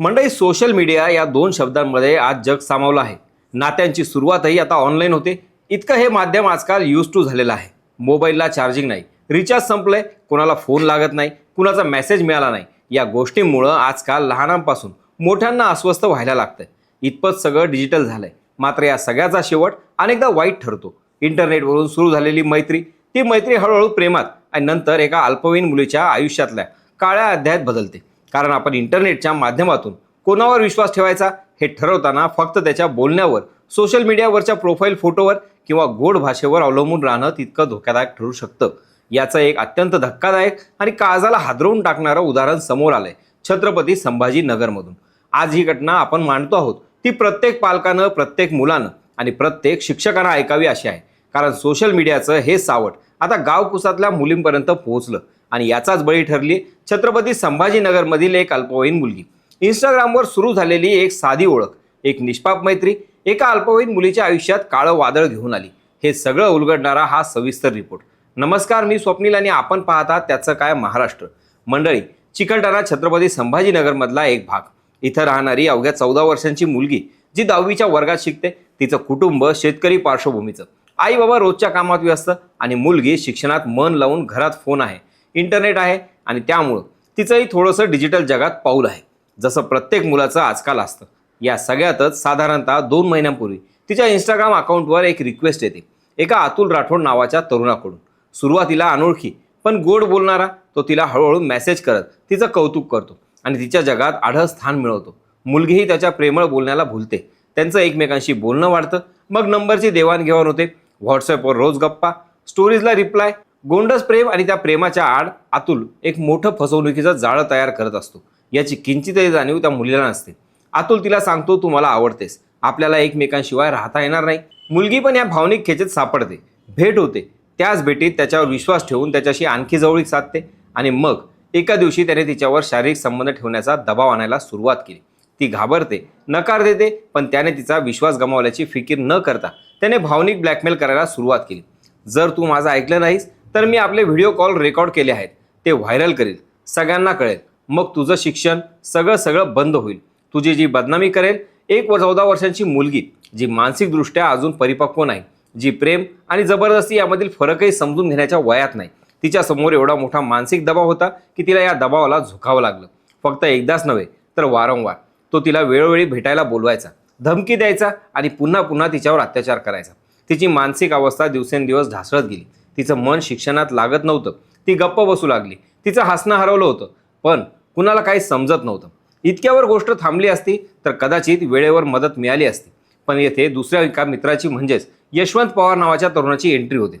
मंडळी social media या दोन शब्दांमध्ये आज जग सामावलं आहे. नात्यांची सुरुवातही आता ऑनलाईन होते. इतकं हे माध्यम आजकाल यूज टू झालेलं आहे. मोबाईलला चार्जिंग नाही. रिचार्ज संपलंय कोणाला फोन लागत नाही कुणाचा मेसेज मिळाला नाही. या गोष्टींमुळं आजकाल लहानांपासून मोठ्यांना अस्वस्थ व्हायला लागतंय. इतपत सगळं डिजिटल झालंय. मात्र या सगळ्याचा शेवट अनेकदा वाईट ठरतो. इंटरनेटवरून सुरू झालेली मैत्री ती मैत्री हळूहळू प्रेमात आणि नंतर एका अल्पवयीन मुलीच्या आयुष्यातल्या काळ्या अध्यायात बदलते. कारण आपण इंटरनेटच्या माध्यमातून कोणावर विश्वास ठेवायचा हे ठरवताना फक्त त्याच्या बोलण्यावर सोशल मीडियावरच्या प्रोफाईल फोटोवर किंवा गोड भाषेवर अवलंबून राहणं तितकं धोकादायक ठरू शकतं. याचं एक अत्यंत धक्कादायक आणि काळजाला हादरवून टाकणारं उदाहरण समोर आलंय छत्रपती संभाजी नगरमधून आज ही घटना आपण मांडतो आहोत. ती प्रत्येक पालकानं प्रत्येक मुलानं आणि प्रत्येक शिक्षकांना ऐकावी अशी आहे. कारण सोशल मीडियाचं हे सावट आता गावकुसातल्या मुलींपर्यंत पोहोचलं. आणि याचाच बळी ठरली छत्रपती संभाजीनगरमधील एक अल्पवयीन मुलगी. इंस्टाग्रामवर सुरू झालेली एक साधी ओळख एक निष्पाप मैत्री एका अल्पवयीन मुलीच्या आयुष्यात काळं वादळ घेऊन आली. हे सगळं उलगडणारा हा सविस्तर रिपोर्ट. नमस्कार मी स्वप्नील आणि आपण पाहता त्याचं काय महाराष्ट्र. मंडळी चिकलठाणा छत्रपती संभाजीनगरमधला एक भाग. इथं राहणारी अवघ्या चौदा वर्षांची मुलगी जी दहावीच्या वर्गात शिकते तिचं कुटुंब शेतकरी पार्श्वभूमीचं. आई बाबा रोजच्या कामात व्यस्त आणि मुलगी शिक्षणात मन लावून घरात फोन आहे. इंटरनेट आहे आणि त्यामुळं तिचंही थोडंसं डिजिटल जगात पाऊल आहे. जसं प्रत्येक मुलाचं आजकाल असतं. या सगळ्यातच साधारणतः दोन महिन्यांपूर्वी तिच्या इंस्टाग्राम अकाउंटवर एक रिक्वेस्ट येते. एका अतुल राठोड नावाच्या तरुणाकडून. सुरुवातीला अनोळखी पण गोड बोलणारा तो तिला हळूहळू मेसेज करत तिचं कौतुक करतो आणि तिच्या जगात आढळ स्थान मिळवतो. मुलगीही त्याच्या प्रेमळ बोलण्याला भुलते. त्यांचं एकमेकांशी बोलणं वाढतं. मग नंबरची देवाणघेवाण होते. व्हॉट्सअपवर रोज गप्पा. स्टोरीजला रिप्लाय गोंडस प्रेम आणि त्या प्रेमाच्या आड अतुल एक मोठं फसवणुकीचं जाळं तयार करत असतो. याची किंचितही जाणीव त्या मुलीला नसते. अतुल तिला सांगतो तू मला आवडतेस. आपल्याला एकमेकांशिवाय राहता येणार नाही. मुलगी पण या भावनिक खेचेत सापडते. भेट होते. त्याच भेटीत त्याच्यावर विश्वास ठेवून त्याच्याशी आणखी जवळीक साधते. आणि मग एका दिवशी त्याने तिच्यावर शारीरिक संबंध ठेवण्याचा दबाव आणायला सुरुवात केली. ती घाबरते नकार देते पण त्याने तिचा विश्वास गमावल्याची फिकीर न करता त्याने भावनिक ब्लॅकमेल करायला सुरुवात केली. जर तू माझं ऐकलं नाहीस तर मी आपले व्हिडिओ कॉल रेकॉर्ड केले आहेत. ते व्हायरल करेल. सगळ्यांना कळेल. मग तुझं शिक्षण सगळं सगळं बंद होईल. तुझी जी बदनामी करेल एक व चौदा वर्षांची मुलगी जी मानसिकदृष्ट्या अजून परिपक्व नाही जी प्रेम आणि जबरदस्ती यामधील फरकही समजून घेण्याच्या वयात नाही. तिच्यासमोर एवढा मोठा मानसिक दबाव होता की तिला या दबावाला झुकावं लागलं. फक्त एकदाच नव्हे तर वारंवार. तो तिला वेळोवेळी भेटायला बोलवायचा. धमकी द्यायचा आणि पुन्हा पुन्हा तिच्यावर अत्याचार करायचा. तिची मानसिक अवस्था दिवसेंदिवस ढासळत गेली. तिचं मन शिक्षणात लागत नव्हतं. ती गप्प बसू लागली. तिचं हसणं हरवलं होतं पण कुणाला काही समजत नव्हतं. इतक्यावर गोष्ट थांबली असती तर कदाचित वेळेवर मदत मिळाली असती. पण येथे दुसऱ्या एका मित्राची म्हणजेच यशवंत पवार नावाच्या तरुणाची एंट्री होते.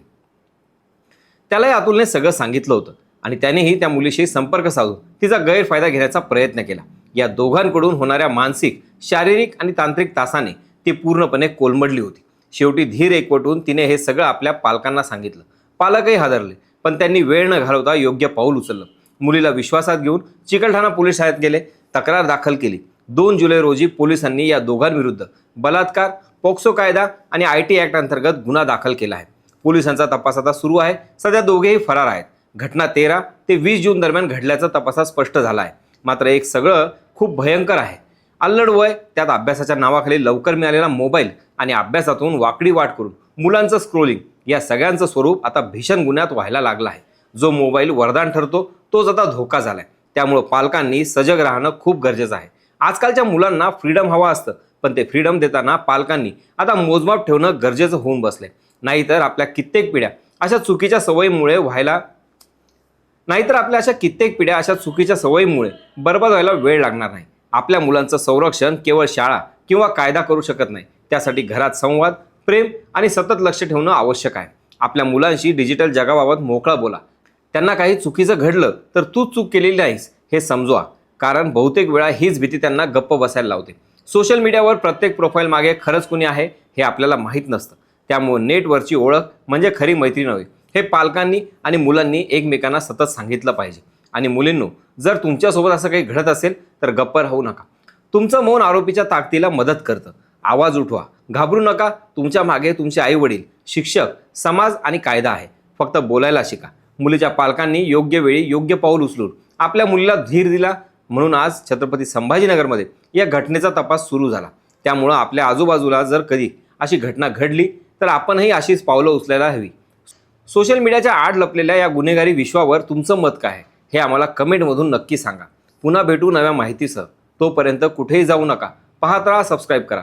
त्यालाही अतुलने सगळं सांगितलं होतं आणि त्यानेही त्या मुलीशी संपर्क साधून तिचा गैरफायदा घेण्याचा प्रयत्न केला. या दोघांकडून होणाऱ्या मानसिक शारीरिक आणि तांत्रिक तासाने ती पूर्णपणे कोलमडली होती. शेवटी धीर एकवटून तिने हे सगळं आपल्या पालकांना सांगितलं. पालकही हादरले पण त्यांनी वेळ न घालवता योग्य पाऊल उचललं. मुलीला विश्वासात घेऊन चिकलठाणा पोलीस शाळेत गेले तक्रार दाखल केली. दोन जुलै रोजी पोलिसांनी या दोघांविरुद्ध बलात्कार पोक्सो कायदा आणि आय टी ॲक्ट अंतर्गत गुन्हा दाखल केला आहे. पोलिसांचा तपास आता सुरू आहे. सध्या दोघेही फरार आहेत. घटना तेरा ते वीस जून दरम्यान घडल्याचा तपासात स्पष्ट झाला आहे. मात्र एक सगळं खूप भयंकर आहे. अल्लड वय त्यात अभ्यासाच्या नावाखाली लवकर मिळालेला मोबाईल आणि अभ्यासातून वाकडी वाट करून मुलांचं स्क्रोलिंग या सगळ्यांचं स्वरूप आता भीषण गुन्ह्यात व्हायला लागलं आहे. जो मोबाईल वरदान ठरतो तोच आता धोका झालाय. त्यामुळं पालकांनी सजग राहणं खूप गरजेचं आहे. आजकालच्या मुलांना फ्रीडम हवा असतं पण ते फ्रीडम देताना पालकांनी आता मोजमाप ठेवणं गरजेचं होऊन बसले नाहीतर आपल्या कित्येक पिढ्या अशा चुकीच्या सवयीमुळे व्हायला नाहीतर आपल्या अशा कित्येक पिढ्या अशा चुकीच्या सवयीमुळे बर्बाद व्हायला वेळ लागणार नाही. आपल्या मुलांचं संरक्षण केवळ शाळा किंवा कायदा करू शकत नाही. त्यासाठी घरात संवाद प्रेम आणि सतत लक्ष ठेवणं आवश्यक आहे. आपल्या मुलांशी डिजिटल जगाबाबत मोकळा बोला. त्यांना काही चुकीचं घडलं तर तू चूक केलेली नाहीस हे समजवा. कारण बहुतेक वेळा हीच भीती त्यांना गप्प बसायला लावते. सोशल मीडियावर प्रत्येक प्रोफाईल मागे खरंच कुणी आहे हे आपल्याला माहीत नसतं. त्यामुळे नेटवरची ओळख म्हणजे खरी मैत्री नव्हे. हे पालकांनी आणि मुलांनी एकमेकांना सतत सांगितलं पाहिजे. आणि मुलींनो जर तुमच्यासोबत असं काही घडत असेल तर गप्प राहू नका. तुमचं मौन आरोपीच्या ताकदीला मदत करतं. आवाज उठवा. घाबरू नका. तुमच्या मागे तुमचे आई वडील शिक्षक समाज आणि कायदा आहे. फक्त बोलायला शिका. मुलीच्या पालकांनी योग्य वेळी योग्य पाऊल उचलून आपल्या मुलीला धीर दिला. म्हणून आज छत्रपती संभाजीनगरमध्ये या घटनेचा तपास सुरू झाला. त्यामुळं आपल्या आजूबाजूला जर कधी अशी घटना घडली तर आपणही अशीच पावलं उचलायला हवी. सोशल मीडियाच्या आड लपलेल्या या गुन्हेगारी विश्वावर तुमचं मत काय आहे? हे आम्हाला कमेंटमधून नक्की सांगा. पुन्हा भेटू नव्या माहितीसह. तोपर्यंत कुठेही जाऊ नका. पाहत राहा सबस्क्राईब करा.